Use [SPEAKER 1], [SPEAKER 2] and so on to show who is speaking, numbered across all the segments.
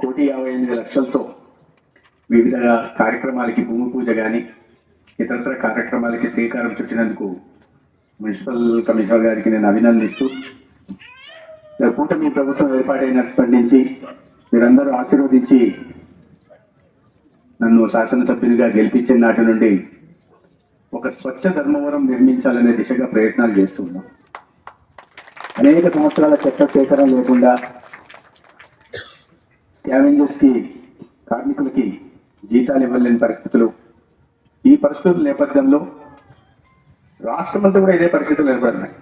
[SPEAKER 1] కోటి యాభై ఎనిమిది లక్షలతో వివిధ కార్యక్రమాలకి భూమి పూజ కానీ ఇతరత్ర కార్యక్రమాలకి శ్రీకారం చుట్టినందుకు మున్సిపల్ కమిషనర్ గారికి నేను అభినందిస్తూ కూటమి ప్రభుత్వం ఏర్పాటైనప్పటి నుంచి మీరందరూ ఆశీర్వదించి నన్ను శాసనసభ్యునిగా గెలిపించిన నాటి నుండి ఒక స్వచ్ఛ ధర్మవరం నిర్మించాలనే దిశగా ప్రయత్నాలు చేస్తున్నాం అనేక సంవత్సరాల చెత్త సేకరణ లేకుండా స్కావెంజర్స్కి కార్మికులకి జీతాలు ఇవ్వలేని పరిస్థితులు. ఈ పరిస్థితుల నేపథ్యంలో రాష్ట్రమంతా కూడా ఇదే పరిస్థితులు ఏర్పడినాయి.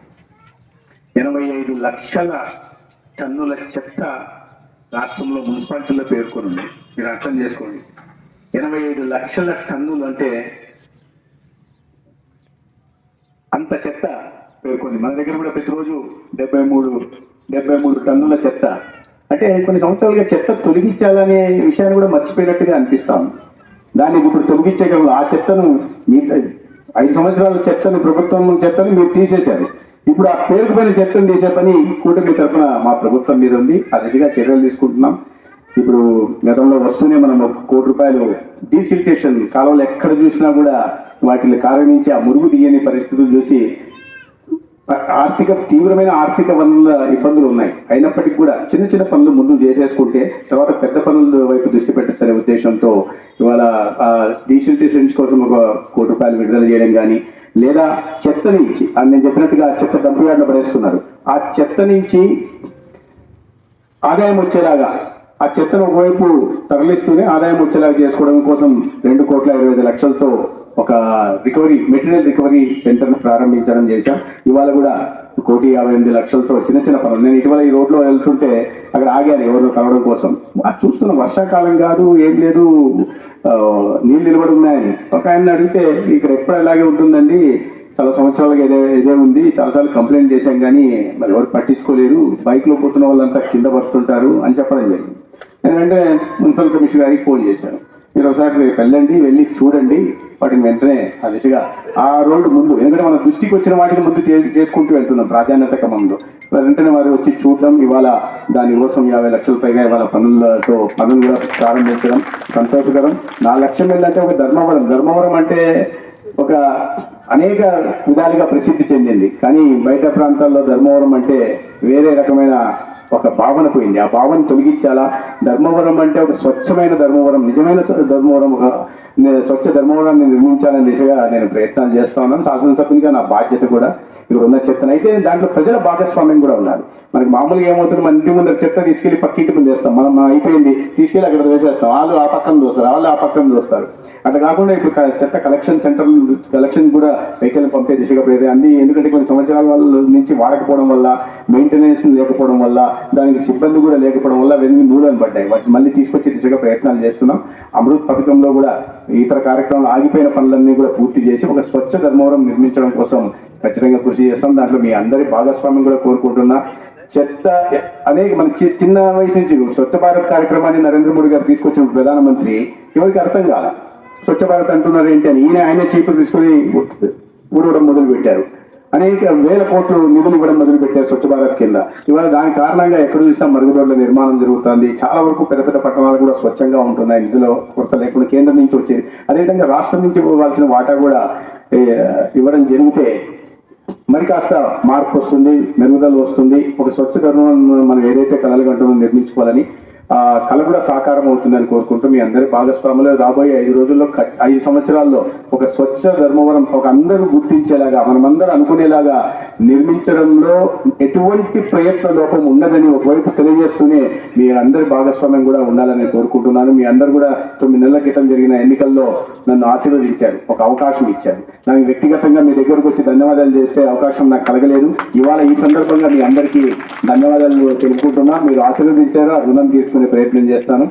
[SPEAKER 1] ఎనభై ఐదు లక్షల టన్నుల చెత్త రాష్ట్రంలో మున్సిపాలిటీలో పేర్కొని ఉంది మీరు అర్థం చేసుకోండి. ఎనభై ఐదు లక్షల టన్నులు అంటే అంత చెత్త పేర్కొంది. మన దగ్గర కూడా ప్రతిరోజు డెబ్బై మూడు డెబ్బై మూడు టన్నుల చెత్త అంటే కొన్ని సంవత్సరాలుగా చెత్త తొలగించాలనే విషయాన్ని కూడా మర్చిపోయినట్టుగా అనిపిస్తాం దాన్ని ఇప్పుడు తొలగించే ఆ చెత్తను మీ ఐదు సంవత్సరాల చెత్తను ప్రభుత్వం చెత్తను మీరు తీసేశారు. ఇప్పుడు ఆ పేరుకుపోయిన చెత్తను తీసే పని కూటమి తరఫున మా ప్రభుత్వం మీద ఉంది. ఆ దిశగా చర్యలు తీసుకుంటున్నాం. ఇప్పుడు గతంలో వస్తూనే మనం ఒక కోటి రూపాయలు డీసిల్టేషన్ కాలువలు ఎక్కడ చూసినా కూడా వాటిని కారణించి ఆ మురుగు తీయని పరిస్థితులు చూసి ఆర్థిక తీవ్రమైన ఆర్థిక వనరుల ఇబ్బందులు ఉన్నాయి. అయినప్పటికీ కూడా చిన్న చిన్న పనులు ముందు చేసేసుకుంటే తర్వాత పెద్ద పనుల వైపు దృష్టి పెట్టచ్చనే ఉద్దేశంతో ఇవాళ డీసిల్టేషన్ కోసం ఒక కోటి రూపాయలు విడుదల చేయడం కానీ లేదా చెత్త నుంచి నేను చెప్పినట్టుగా చెత్త డంప్ పడేస్తున్నారు. ఆ చెత్త నుంచి ఆదాయం వచ్చేలాగా ఆ చెత్తను ఒకవైపు తరలిస్తూనే ఆదాయం వచ్చేలాగా చేసుకోవడం కోసం రెండు కోట్ల ఇరవై ఐదు లక్షలతో ఒక రికవరీ మెటీరియల్ రికవరీ సెంటర్ ప్రారంభించడం చేశాం. ఇవాళ కూడా కోటి యాభై ఎనిమిది లక్షలతో చిన్న చిన్న పనులు. నేను ఇటీవల ఈ రోడ్లో వెళ్తుంటే అక్కడ ఆగాను ఎవరు కలవడం కోసం. అది చూస్తున్న వర్షాకాలం కాదు ఏం లేదు. నీళ్ళు నిలబడి ఉన్నాయని. ఒక ఆయన అడిగితే ఇక్కడ ఎప్పుడు అలాగే ఉంటుందండి? చాలా సంవత్సరాలుగా ఇదే ఇదే ఉంది. చాలాసార్లు కంప్లైంట్ చేశాం కానీ మరి ఎవరు పట్టించుకోలేరు. బైక్లో పోతున్న వాళ్ళంతా కింద పడుతుంటారు అని చెప్పడం జరిగింది. నేనంటే మున్సిపల్ కమిషనర్ గారికి ఫోన్ చేశాను. మీరు ఒకసారి రేపు వెళ్ళండి వెళ్ళి చూడండి. వాటిని వెంటనే ఆ దిశగా ఆ రోడ్డు ముందు ఎందుకంటే మన దృష్టికి వచ్చిన వాటిని ముందు చేసుకుంటూ వెళ్తున్నాం ప్రాధాన్యత క్రమంలో. వెంటనే వారు వచ్చి చూడడం ఇవాళ దానికోసం యాభై లక్షల పైగా ఇవాళ పనులతో పనులు కూడా ప్రారంభించడం సంతోషకరం. నా లక్ష్యం ఏంటంటే ఒక ధర్మవరం ధర్మవరం అంటే ఒక అనేక విధాలుగా ప్రసిద్ధి చెందింది. కానీ బయట ప్రాంతాల్లో ధర్మవరం అంటే వేరే రకమైన ఒక భావన పోయింది. ఆ భావన తొలగించాలా? ధర్మవరం అంటే ఒక స్వచ్ఛమైన ధర్మవరం నిజమైన ధర్మవరం స్వచ్ఛ ధర్మవరాన్ని నిర్మించాలనే దిశగా నేను ప్రయత్నాలు చేస్తా ఉన్నాను. శాసనసభ్యునిగా నా బాధ్యత కూడా ఇక్కడ ఉన్న చెత్తను. అయితే దాంట్లో ప్రజల భాగస్వామ్యం కూడా ఉన్నారు మనకి మామూలుగా ఏమవుతుంది? మన ఇంటి ముందర చెత్త తీసుకెళ్ళి పక్కింటి ముందు వేస్తాం. మనం అయిపోయింది. తీసుకెళ్ళి అక్కడ వేసేస్తాం. వాళ్ళు ఆ పక్కన చూస్తారు వాళ్ళు ఆ పక్కన చూస్తారు అట్లా కాకుండా ఇప్పుడు చెత్త కలెక్షన్ సెంటర్ కలెక్షన్ కూడా వెహికల్ పంపే దిశగా పోయేది అన్ని ఎందుకంటే కొన్ని సంవత్సరాల వాళ్ళ నుంచి వాడకపోవడం వల్ల మెయింటెనెన్స్ లేకపోవడం వల్ల దానికి సిబ్బంది కూడా లేకపోవడం వల్ల వెన్నీ మూలలు పడ్డాయి. వాటిని మళ్ళీ తీసుకొచ్చే దిశగా ప్రయత్నాలు చేస్తున్నాం. అమృత్ పథకంలో కూడా ఇతర కార్యక్రమాలు ఆగిపోయిన పనులన్నీ కూడా పూర్తి చేసి ఒక స్వచ్ఛ ధర్మవరం నిర్మించడం కోసం ఖచ్చితంగా కృషి చేస్తాం. దాంట్లో మీ అందరి భాగస్వామ్యం కూడా కోరుకుంటున్నా. చెత్త అనేక మన చిన్న వయసు నుంచి స్వచ్ఛ భారత్ కార్యక్రమాన్ని నరేంద్ర మోడీ గారు తీసుకొచ్చిన ప్రధానమంత్రి ఎవరికి అర్థం కాల? స్వచ్ఛ భారత్ అంటున్నారు ఏంటి అని ఈయన ఆయన చీపులు తీసుకొని ఊడవడం మొదలు పెట్టారు అనేక వేల కోట్లు నిధులు ఇవ్వడం మొదలుపెట్టారు స్వచ్ఛ భారత్ కింద. ఇవాళ దాని కారణంగా ఎక్కడ చూసినా మరుగుదొడ్ల నిర్మాణం జరుగుతుంది. చాలా వరకు పెద్ద పెద్ద పట్టణాలు కూడా స్వచ్ఛంగా ఉంటున్నాయి. నిధులు కొరత లేకుండా కేంద్రం నుంచి వచ్చేది. అదేవిధంగా రాష్ట్రం నుంచి ఇవ్వాల్సిన వాటా కూడా ఇవ్వడం జరిగితే మరి కాస్త మార్పు వస్తుంది మెరుగుదల వస్తుంది. ఒక స్వచ్ఛ కరుణ మనం ఏదైతే కళలు కంటున్నామో నిర్మించుకోవాలని కళ కూడా సాకారం అవుతుందని కోరుకుంటూ మీ అందరి భాగస్వాములు రాబోయే ఐదు రోజుల్లో ఐదు సంవత్సరాల్లో ఒక స్వచ్ఛ ధర్మవరం ఒక అందరూ గుర్తించేలాగా మనమందరూ అనుకునేలాగా నిర్మించడంలో ఎటువంటి ప్రయత్న లోపం ఉండదని ఒకవైపు తెలియజేస్తూనే మీ అందరి భాగస్వామ్యం కూడా ఉండాలని కోరుకుంటున్నాను. మీ అందరు కూడా తొమ్మిది నెలల క్రితం జరిగిన ఎన్నికల్లో నన్ను ఆశీర్వదించారు. ఒక అవకాశం ఇచ్చారు. నాకు వ్యక్తిగతంగా మీ దగ్గరకు వచ్చి ధన్యవాదాలు చేసే అవకాశం నాకు కలగలేదు. ఇవాళ ఈ సందర్భంగా మీ అందరికీ ధన్యవాదాలు తెలుపుకుంటున్నా. మీరు ఆశీర్వదించారు? ఆ రుణం తీసుకునే ప్రయత్నం చేస్తాను.